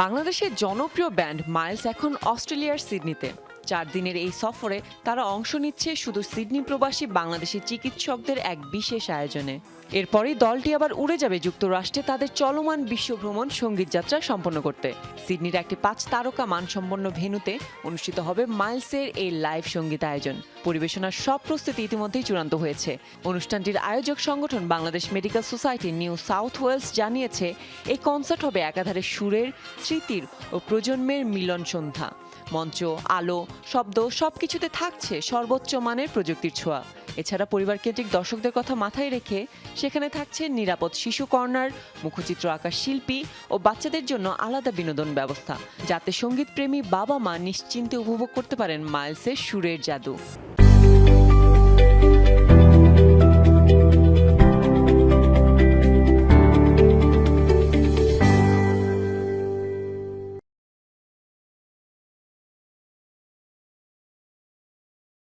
বাংলাদেশের জনপ্রিয় band Miles এখন অস্ট্রেলিয়ার সিডনিতে। চার দিনের এই সফরে তারা অংশ নিচ্ছে শুধু সিডনি প্রবাসী বাংলাদেশি চিকিৎসকদের এক বিশেষ আয়োজনে। এরপরই দলটি আবার উড়ে যাবে যুক্তরাষ্ট্রে তাদের চলমান বিশ্বভ্রমণ সংগীত যাত্রা সম্পন্ন করতে। সিডনির একটি পাঁচ তারকা মানসম্পন্ন ভেন্যুতে অনুষ্ঠিত হবে মাইলসের এই লাইভ সংগীত আয়োজন। পরিবেশনার সব প্রস্তুতি ইতিমধ্যেই চূড়ান্ত হয়েছে। অনুষ্ঠানটির আয়োজক সংগঠন Bangladesh medical society New South Wales জানিয়েছে এই কনসার্ট হবে একাধারে সুরের, স্মৃতির ও প্রজন্মের মিলন সন্ধ্যা। মঞ্চ, আলো শব্দ সব কিছুতে থাকছে সর্বোচ্চ মানের প্রযুক্তির ছোঁয়া। এছাড়া পরিবার কেন্দ্রিক দর্শকদের কথা মাথায় রেখে সেখানে থাকছে নিরাপদ শিশু কর্নার, মুখচিত্র আঁকার শিল্পী ও বাচ্চাদের জন্য আলাদা বিনোদন ব্যবস্থা। যাতে সংগীত প্রেমী বাবা মা নিশ্চিন্তে উপভোগ করতে পারেন মাইলসের সুরের জাদু।